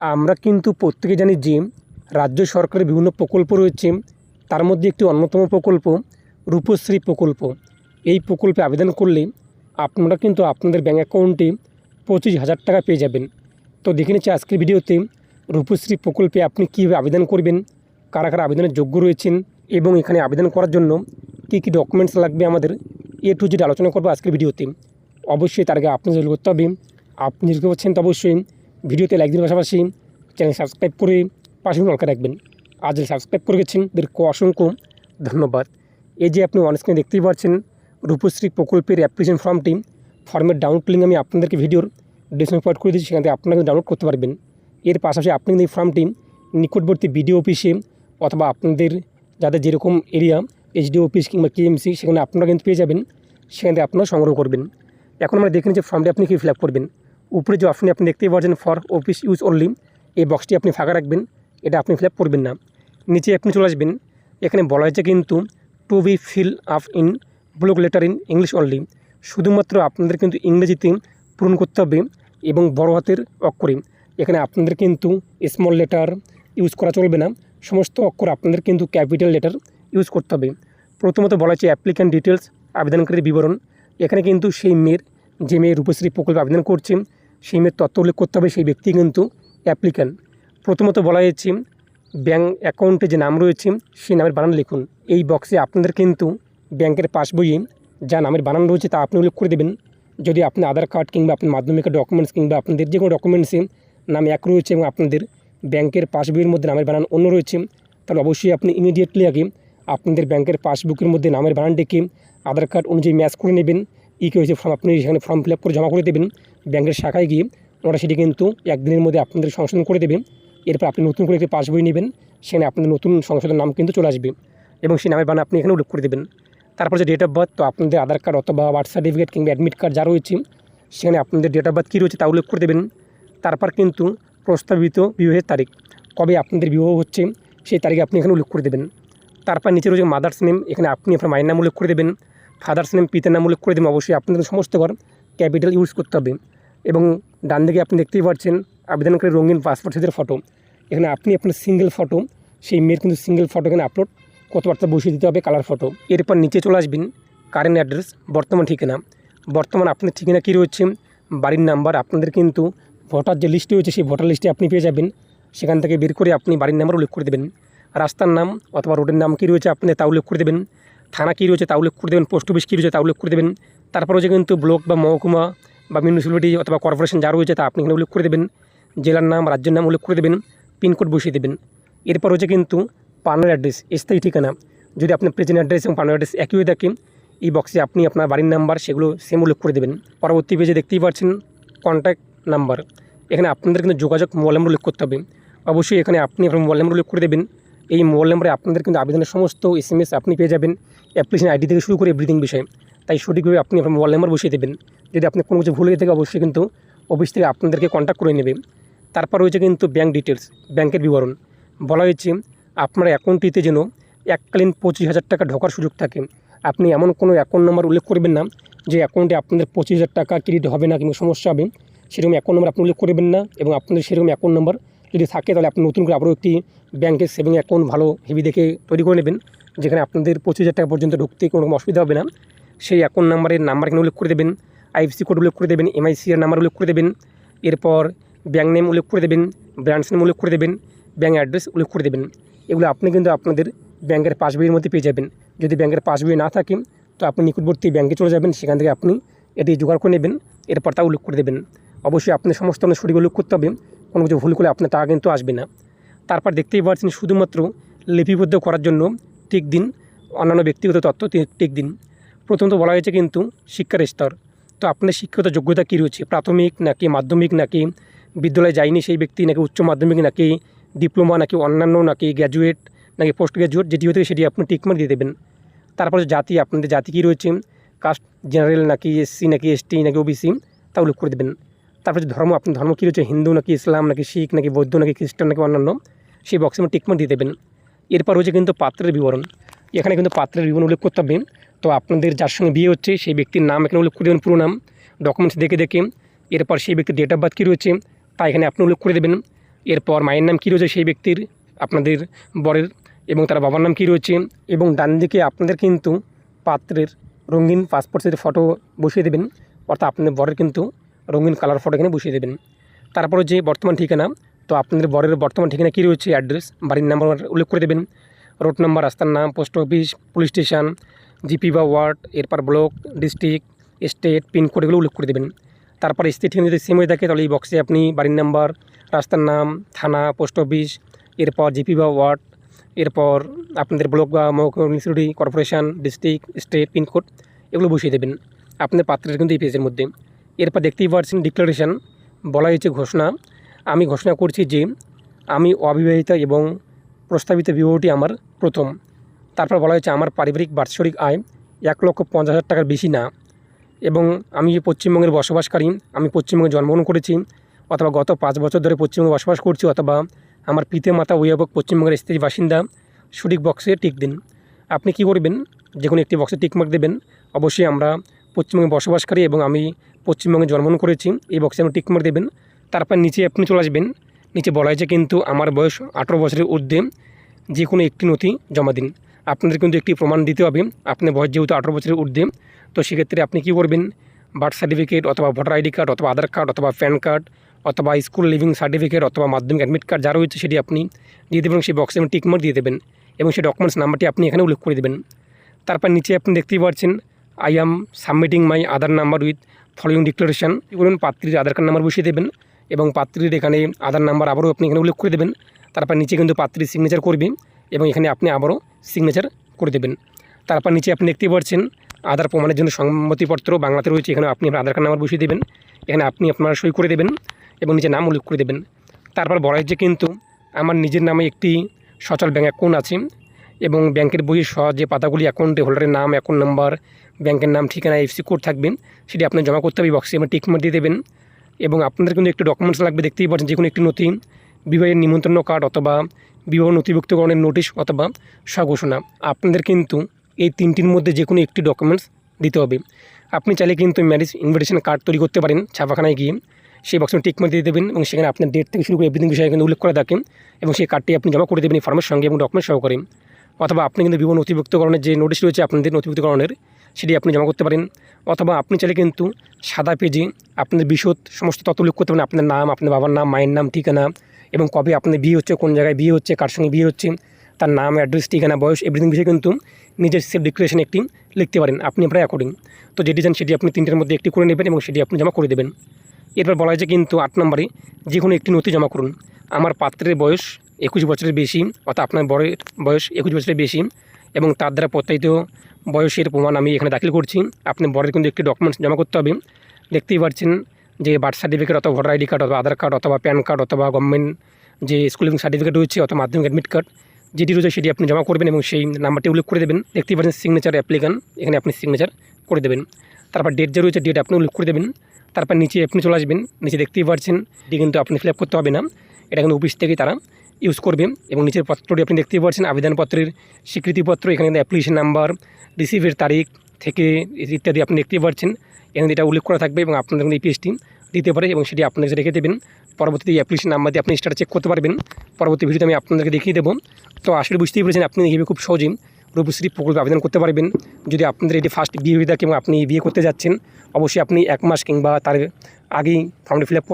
আমরা কিন্তু প্রত্যেকে জানি যে রাজ্য সরকারের বিভিন্ন প্রকল্প রয়েছে। তার মধ্যে একটি অন্যতম প্রকল্প রূপশ্রী প্রকল্প। এই প্রকল্পে আবেদন করলে আপনারা কিন্তু আপনাদের ব্যাঙ্ক অ্যাকাউন্টে পঁচিশ হাজার টাকা পেয়ে যাবেন। তো দেখে নিচ্ছি আজকের ভিডিওতে রূপশ্রী প্রকল্পে আপনি কীভাবে আবেদন করবেন, কারা কারা আবেদনের যোগ্য রয়েছেন এবং এখানে আবেদন করার জন্য কী কী ডকুমেন্টস লাগবে আমাদের এ টু জেড আলোচনা করব আজকের ভিডিওতে। অবশ্যই তার আগে আপনি করতে হবে। আপনি যদি করছেন তো অবশ্যই ভিডিওতে লাইক দিন পাশাপাশি চ্যানেল সাবস্ক্রাইব করে পাশে নলকা রাখবেন। আজ সাবস্ক্রাইব করে গেছেন তাদেরকে অসংখ্য ধন্যবাদ। এই যে আপনি অনস্ক্রিনে দেখতেই পাচ্ছেন, রূপশ্রী প্রকল্পের অ্যাপ্লিকেশন ফর্মটি ফর্মের ডাউনলোড লিঙ্ক আমি আপনাদেরকে ভিডিওর ডিসক্রিপশন প্রোভাইড করে দিচ্ছি, সেখান থেকে আপনারা ডাউনলোড করতে পারবেন। এর পাশাপাশি আপনি এই ফর্মটি নিকটবর্তী বিডিও অফিসে অথবা আপনাদের যাদের যেরকম এরিয়া এইচডি অফিস কিংবা কেএমসি সেখানে আপনারা কিন্তু পেয়ে যাবেন। সেখান থেকে আপনারা সংগ্রহ করবেন। এখন আমরা দেখে যে ফর্মটি আপনি কী ফিল আপ করবেন। উপরে যে অপশনে আপনি দেখতেই পাচ্ছেন ফর অফিস ইউজ অনলি এই বক্সটি আপনি ফাঁকা রাখবেন, এটা আপনি ফিল করবেন না। নিচে আপনি চলে আসবেন, এখানে বলা হয়েছে কিন্তু to be fill up in block letter in English only শুধুমাত্র আপনাদের কিন্তু ইংরেজিতে পূরণ করতে হবে এবং বড় হাতের অক্ষরে। এখানে আপনাদের কিন্তু স্মল লেটার ইউজ করা চলবে না, সমস্ত অক্ষর আপনাদের কিন্তু ক্যাপিটাল লেটার ইউজ করতে হবে। প্রথমত বলা হচ্ছে অ্যাপ্লিক্যান্ট ডিটেলস আবেদনকারীর বিবরণ। এখানে কিন্তু সেই মেয়ের যে মেয়ে রূপশ্রী প্রকল্পে আবেদন করছেন সেই মেয়ের তথ্য উল্লেখ করতে হবে, সেই ব্যক্তি কিন্তু অ্যাপ্লিক্যান্ট প্রথমত বলা হয়েছে ব্যাঙ্ক অ্যাকাউন্টে যে নাম রয়েছে, সেই নামের বানান লিখুন। এই বক্সে আপনাদের কিন্তু ব্যাংকের পাসবইয়ে যা নামের বানান রয়েছে তা আপনি উল্লেখ করে দেবেন। যদি আপনি আধার কার্ড কিংবা আপনার মাধ্যমিকের ডকুমেন্টস কিংবা আপনাদের যে কোনো ডকুমেন্টসে নাম এক রয়েছে এবং আপনাদের ব্যাংকের পাসবইয়ের মধ্যে নামের বানান অন্য রয়েছে, তাহলে অবশ্যই আপনি ইমিডিয়েটলি আগে আপনাদের ব্যাংকের পাসবুকের মধ্যে নামের বানান ডেকে আধার কার্ড অনুযায়ী ম্যাচ করে নেবেন। ই কে ফর্ম আপনি সেখানে ফর্ম ফিল করে জমা করে দেবেন ব্যাংকের শাখায় গিয়ে ওরা সেটি কিন্তু একদিনের মধ্যে আপনাদের সংশোধন করে দেবে এরপর আপনি নতুন করে একটি পাসবই নেবেন, সেখানে আপনাদের নতুন সংশোধন নাম কিন্তু চলে আসবে এবং সেই নামের বানান আপনি এখানে উল্লেখ করে দেবেন। তারপর যে ডেট অফ বার্থ তো আপনাদের আধার কার্ড অথবা বার্থ সার্টিফিকেট কিংবা অ্যাডমিট কার্ড যা রয়েছে, সেখানে আপনাদের ডেট অফ বার্থ কী রয়েছে তা উল্লেখ করে দেবেন। তারপর কিন্তু প্রস্তাবিত বিবাহের তারিখ, কবে আপনাদের বিবাহ হচ্ছে সেই তারিখে আপনি এখানে উল্লেখ করে দেবেন। তারপর নিচে রয়েছে মাদার্স নেম এখানে আপনি আপনার মায়ের নাম উল্লেখ করে দেবেন। ফাদার্স নেম পিতার নাম উল্লেখ করে দেবেন। অবশ্যই আপনাদের সমস্ত ঘর ক্যাপিটাল ইউজ করতে হবে। এবং ডান দিকে আপনি দেখতেই পাচ্ছেন আবেদনকারী রঙিন পাসপোর্ট সাইজের ফটো এখানে আপনি আপনার সিঙ্গেল ফটো সেই মেয়ের কিন্তু সিঙ্গেল ফটো এখানে আপলোড কথাবার্তা বসিয়ে দিতে হবে কালার ফটো এরপর নিচে চলে আসবেন কারেন্ট অ্যাড্রেস বর্তমান ঠিকানা। বর্তমান আপনার ঠিকানা কী রয়েছে, বাড়ির নাম্বার আপনাদের কিন্তু ভোটার যে লিস্ট রয়েছে, সেই ভোটার লিস্টে আপনি পেয়ে যাবেন। সেখান থেকে বের করে আপনি বাড়ির নাম্বার উল্লেখ করে দেবেন। রাস্তার নাম অথবা রোডের নাম কী রয়েছে, আপনি তা উল্লেখ করে দেবেন। থানা কী রয়েছে তা উল্লেখ করে দেবেন, পোস্ট অফিস কী রয়েছে তা উল্লেখ করে দেবেন। তারপর হচ্ছে কিন্তু ব্লক বা মহকুমা বা মিউনিসিপ্যালিটি অথবা কর্পোরেশন যা রয়েছে তা আপনি এখানে উল্লেখ করে দেবেন। জেলার নাম, রাজ্যের নাম উল্লেখ করে দেবেন পিনকোড বসিয়ে দেবেন। এরপর হচ্ছে কিন্তু পার্নার অ্যাড্রেস স্থায়ী ঠিকানা। যদি আপনার প্রেজেন্ট অ্যাড্রেস এবং পার্নার অ্যাড্রেস একই হয়ে থাকে, এই বক্সে আপনি আপনার বাড়ির নাম্বার সেগুলো সেম উল্লেখ করে দেবেন। পরবর্তী পেজে দেখতেই পাচ্ছেন কন্ট্যাক্ট নাম্বার এখানে আপনাদের কিন্তু যোগাযোগ মোবাইল নাম্বার উল্লেখ করতে হবে। অবশ্যই এখানে আপনি আপনার মোবাইল নাম্বার উল্লেখ করে দেবেন। এই মোবাইল নাম্বারে আপনাদের কিন্তু আবেদনের সমস্ত এস এম এস আপনি পেয়ে যাবেন অ্যাপ্লিকেশন আইডি থেকে শুরু করে এভরিথিং বিষয়ে। তাই সঠিকভাবে আপনি আপনার মোবাইল নাম্বার বসিয়ে দেবেন। যদি আপনি কোনো কিছু ভুলে থাকে, অবশ্যই কিন্তু অফিস থেকে আপনাদেরকে কন্ট্যাক্ট করে নেবে। তারপর রয়েছে কিন্তু ব্যাঙ্ক ডিটেলস ব্যাংকের বিবরণ। বলা হয়েছে, আপনার অ্যাকাউন্টটিতে যেন এককালীন পঁচিশ হাজার টাকা ঢোকার সুযোগ থাকে। আপনি এমন কোনো অ্যাকাউন্ট নাম্বার উল্লেখ করবেন না, যে অ্যাকাউন্টে আপনাদের পঁচিশ হাজার টাকা ক্রেডিট হবে না কিংবা সমস্যা হবে। সেরকম অ্যাকাউন্ট নাম্বার আপনি উল্লেখ করবেন না এবং আপনাদের সেরকম অ্যাকাউন্ট নাম্বার যদি থাকে তাহলে আপনি নতুন করে আবারও একটি ব্যাংকের সেভিং অ্যাকাউন্ট ভালো হেভি দেখে তৈরি করে নেবেন, যেখানে আপনাদের পঁচিশ হাজার টাকা পর্যন্ত ঢুকতে কোনো রকম অসুবিধা হবে না। সেই অ্যাকাউন্ট নাম্বারের নাম্বার এখানে উল্লেখ করে দেবেন আইএফসি কোড উল্লেখ করে দেবেন এমআইসি এর নাম্বার উল্লেখ করে দেবেন, এরপর ব্যাঙ্ক নেম উল্লেখ করে দেবেন ব্রাঞ্চ নেম উল্লেখ করে দেবেন ব্যাঙ্ক অ্যাড্রেস উল্লেখ করে দেবেন। এগুলো আপনি কিন্তু আপনাদের ব্যাংকের পাসবইয়ের মধ্যে পেয়ে যাবেন। যদি ব্যাংকের পাসবই না থাকে, তো আপনি নিকটবর্তী ব্যাংকে চলে যাবেন, সেখান থেকে আপনি এটি জোগাড় করে নেবেন, এরপর তা উল্লেখ করে দেবেন। অবশ্যই আপনি সমস্ত সঠিক উল্লেখ করতে হবে। কোনো কিছু ভুল করলে আপনার টাকা কিন্তু আসবে না। তারপর দেখতেই পাচ্ছেন শুধুমাত্র লিপিবদ্ধ করার জন্য টিক দিন, অন্যান্য ব্যক্তিগত তথ্য টিক দিন। প্রথমত বলা হয়েছে কিন্তু শিক্ষার স্তর। তো আপনার শিক্ষাগত যোগ্যতা কী রয়েছে? প্রাথমিক নাকি মাধ্যমিক নাকি বিদ্যালয়ে যায়নি সেই ব্যক্তি, নাকি উচ্চ মাধ্যমিক নাকি ডিপ্লোমা, নাকি অন্যান্য নাকি গ্র্যাজুয়েট, নাকি পোস্ট গ্র্যাজুয়েট, যেটি হতে সেটি আপনি টিকমার্ক দিয়ে দেবেন। তারপরে জাতি, আপনাদের জাতি কী রয়েছে? কাস্ট জেনারেল নাকি এসসি, নাকি এসটি, নাকি ওবিসি, তা উল্লেখ করে দেবেন। তারপরে যে ধর্ম, আপনার ধর্ম কী রয়েছে? হিন্দু নাকি ইসলাম নাকি শিখ নাকি বৌদ্ধ নাকি খ্রিস্টান নাকি অন্যান্য, সেই বক্সে আপনি টিকমার্ক দিয়ে দেবেন। এরপর হচ্ছে কিন্তু পাত্রের বিবরণ। এখানে কিন্তু পাত্রের বিবরণ উল্লেখ করতে হবে। তো আপনাদের যার সঙ্গে বিয়ে হচ্ছে, সেই ব্যক্তির নাম এখানে উল্লেখ করে দেবেন, পুরো নাম। ডকুমেন্টস দেখে দেখে। এরপর সেই ব্যক্তির ডেট অফ বার্থ কী রয়েছে, তা এখানে আপনি উল্লেখ করে দেবেন। এরপর মায়ের নাম কী রয়েছে, সেই ব্যক্তির, আপনাদের বরের এবং তার বাবার নাম কী রয়েছে এবং ডান দিকে আপনাদের কিন্তু পাত্রের রঙিন পাসপোর্ট সাইজের ফটো বসিয়ে দেবেন। অর্থাৎ আপনাদের বরের কিন্তু রঙিন কালার ফটো এখানে বসিয়ে দেবেন। তারপরে যে বর্তমান ঠিকানা, তো আপনাদের বরের বর্তমান ঠিকানা কী রয়েছে অ্যাড্রেস বাড়ির নাম্বার উল্লেখ করে দেবেন। রোড নাম্বার রাস্তার নাম post office police station GP বা ওয়ার্ড এরপর ব্লক ডিস্ট্রিক্ট স্টেট পিনকোড এগুলো উল্লেখ করে দেবেন। তারপর স্টেট ঠিকানা যদি সেম হয়ে থাকে, তাহলে এই বক্সে আপনি বাড়ির নাম্বার রাস্তার নাম, থানা পোস্ট অফিস এরপর জিপি বা ওয়ার্ড এরপর আপনাদের ব্লক বা municipality corporation district state pincode এগুলো বসিয়ে দেবেন। আপনাদের পাত্রের কিন্তু এই পেজের মধ্যে। এরপর দেখতেই পাচ্ছেন ডিক্লারেশন বলা হয়েছে ঘোষণা। আমি ঘোষণা করছি যে, আমি অবিবাহিতা এবং প্রস্তাবিত বিবাহটি আমার প্রথম। তারপর বলা হয়েছে, আমার পারিবারিক বার্ষিক আয় এক লক্ষ পঞ্চাশ হাজার টাকার বেশি না। এবং আমি পশ্চিমবঙ্গের বসবাসকারী, আমি পশ্চিমবঙ্গে জন্মগ্রহণ করেছি, অথবা গত পাঁচ বছর ধরে পশ্চিমবঙ্গে বসবাস করছি, অথবা আমার পিতা মাতা অভিভাবক পশ্চিমবঙ্গের স্থায়ী বাসিন্দা সঠিক বক্সে টিক দিন। আপনি কি করবেন? যে কোনো একটি বক্সে টিক মার্ক দেবেন। অবশ্যই আমরা পশ্চিমবঙ্গে বসবাসকারী এবং আমি পশ্চিমবঙ্গে জন্মগ্রহণ করেছি, এই বক্সে আপনি টিক মার্ক দেবেন। তারপর নিচে আপনি চলে আসবেন। নিচে বলা হয়েছে কিন্তু আমার বয়স আঠেরো বছরের ঊর্ধ্বে যে কোনো একটি নথি জমা দিন। আপনাদের কিন্তু একটি প্রমাণ দিতে হবে, আপনার বয়স যেহেতু আঠেরো বছরের ঊর্ধ্বে, তো সেক্ষেত্রে আপনি কী করবেন? বার্থ সার্টিফিকেট অথবা ভোটার আইডি কার্ড অথবা আধার কার্ড অথবা প্যান কার্ড অথবা স্কুল লিভিং সার্টিফিকেট অথবা মাধ্যমিক অ্যাডমিট কার্ড যা রয়েছে সেটি আপনি দিয়ে দেবেন সেই বক্সে টিক মার্ক দিয়ে দেবেন এবং সেই ডকুমেন্টস নাম্বারটি আপনি এখানে উল্লেখ করে দেবেন। তারপর নিচে আপনি দেখতেই পাচ্ছেন I am submitting my Aadhaar number with following declaration বলুন পাত্রীর আধার কার্ড নাম্বার বসিয়ে দেবেন এবং পাত্রীর এখানে আধার নাম্বার আবারও আপনি এখানে উল্লেখ করে দেবেন। তারপর নিচে কিন্তু পাত্রীর সিগনেচার করবে এবং এখানে আপনি আবারও সিগনেচার করে দেবেন। তারপর নিচে আপনি দেখতেই পাচ্ছেন আধার প্রমাণের জন্য সম্মতিপত্র বাংলাতে রয়েছে। এখানে আপনি আধার কার্ড নাম্বার বসিয়ে দেবেন। এখানে আপনি আপনার সই করে দেবেন এবং নিচে নাম উল্লেখ করে দেবেন। তারপর বলা হয়েছে কিন্তু আমার নিজের নামে একটি সচল ব্যাঙ্ক অ্যাকাউন্ট আছে এবং ব্যাংকের বইয়ের সহ যে পাতাগুলি অ্যাকাউন্টে হোল্ডারের নাম অ্যাকাউন্ট নাম্বার ব্যাংকের নাম, ঠিকানা এফসি কোড থাকবেন। সেটি আপনার জমা করতে হবে বক্সে এবং টিকমার দিয়ে দেবেন। এবং আপনাদের কিন্তু একটু ডকুমেন্টস লাগবে, দেখতেই পাচ্ছেন যে কোনো একটি নথি, বিবাহের নিমন্ত্রণ কার্ড অথবা বিবাহ নথিভুক্তকরণের নোটিশ অথবা স্বঘোষণা আপনাদের কিন্তু এই তিনটির মধ্যে যে কোনো একটি ডকুমেন্টস দিতে হবে। আপনি চাইলে কিন্তু ম্যারেজ ইনভিটেশন কার্ড তৈরি করতে পারেন, ছাপাখানায় গিয়ে। সেই বক্সে টিক মার্ক দিয়ে দেবেন এবং সেখানে আপনার ডেট থেকে শুরু করে এভরিথিং বিষয়ে কিন্তু উল্লেখ করে থাকেন এবং সেই কার্ডটি আপনি জমা করে দেবেন এই ফর্মের সঙ্গে এবং ডকুমেন্ট সহকারে। অথবা আপনি কিন্তু বিবাহ নথিভুক্তকরণের যে নোটিশ রয়েছে, আপনাদের নথিভুক্তকরণের সেটি আপনি জমা করতে পারেন। অথবা আপনি চাইলে কিন্তু সাদা পেজে আপনাদের বিশদ সমস্ত তথ্য উল্লেখ করতে পারেন। আপনার নাম, আপনার বাবার নাম, মায়ের নাম, ঠিকানা এবং কবে আপনার বিয়ে হচ্ছে, কোন জায়গায় বিয়ে হচ্ছে, কার সঙ্গে বিয়ে হচ্ছে, তার নাম, অ্যাড্রেস, ঠিকানা, বয়স এভরিথিং বিষয়ে কিন্তু নিজের সেফ ডিক্লারেশন একটি লিখতে পারেন। আপনি আপনার অ্যাকর্ডিং তো যেটি চান সেটি আপনি তিনটের মধ্যে একটি করে নেবেন এবং সেটি আপনি জমা করে দেবেন। এরপর বলা হয়েছে কিন্তু আট নম্বরে যে কোনো একটি নথি জমা করুন। আমার পাত্রের বয়স একুশ বছরের বেশি, অর্থাৎ আপনার বরের বয়স একুশ বছরের বেশি এবং তার দ্বারা প্রত্যায়িত বয়সের প্রমাণ আমি এখানে দাখিল করছি। আপনি বরের কিন্তু একটি ডকুমেন্টস জমা করতে হবে। দেখতেই পাচ্ছেন যে বার্থ সার্টিফিকেট অথবা ভোটার আইডি কার্ড অথবা আধার কার্ড অথবা প্যান কার্ড অথবা গভর্নমেন্ট যে স্কুলিং সার্টিফিকেট রয়েছে অথবা মাধ্যমিক অ্যাডমিট কার্ড যেটি রয়েছে সেটি আপনি জমা করবেন এবং সেই নাম্বারটি উল্লেখ করে দেবেন। দেখতেই পাচ্ছেন সিগনেচার অ্যাপ্লিকান এখানে আপনি সিগনেচার করে দেবেন। তারপর ডেট যে রয়েছে ডেট আপনি উল্লেখ করে দেবেন। তারপর নিচে আপনি চলে আসবেন। নিচে দেখতেই পাচ্ছেন এটি কিন্তু আপনি ফিল করতে হবে না। এটা কিন্তু অফিস থেকেই তারা ইউজ করবে এবং নিচের পত্রটি আপনি দেখতেই পাচ্ছেন, আবেদনপত্রের স্বীকৃতিপত্র, এখানে অ্যাপ্লিকেশন নাম্বার রিসিভের তারিখ থেকে ইত্যাদি আপনি দেখতেই পাচ্ছেন। এখানে এটা উল্লেখ করা থাকবে এবং আপনাদের এই পেজটি দিতে পারে এবং সেটি আপনাদের রেখে দেবেন। পরবর্তীতে এই অ্যাপ্লিকেশন নাম্বার দিয়ে আপনি স্টার চেক করতে পারবেন। পরবর্তী ভিডিওতে আমি আপনাদেরকে দেখিয়ে দেবো। তো আসলে বুঝতেই পেরেছেন, আপনি এইভাবে খুব সহজেই রূপশ্রী প্রকল্পে আবেদন করতে পারবেন। যদি আপনাদের এটি ফার্স্ট বিয়ে হয়ে থাকে এবং আপনি বিয়ে করতে যাচ্ছেন, অবশ্যই আপনি এক মাস কিংবা তার আগেই ফর্মটি ফিল আপ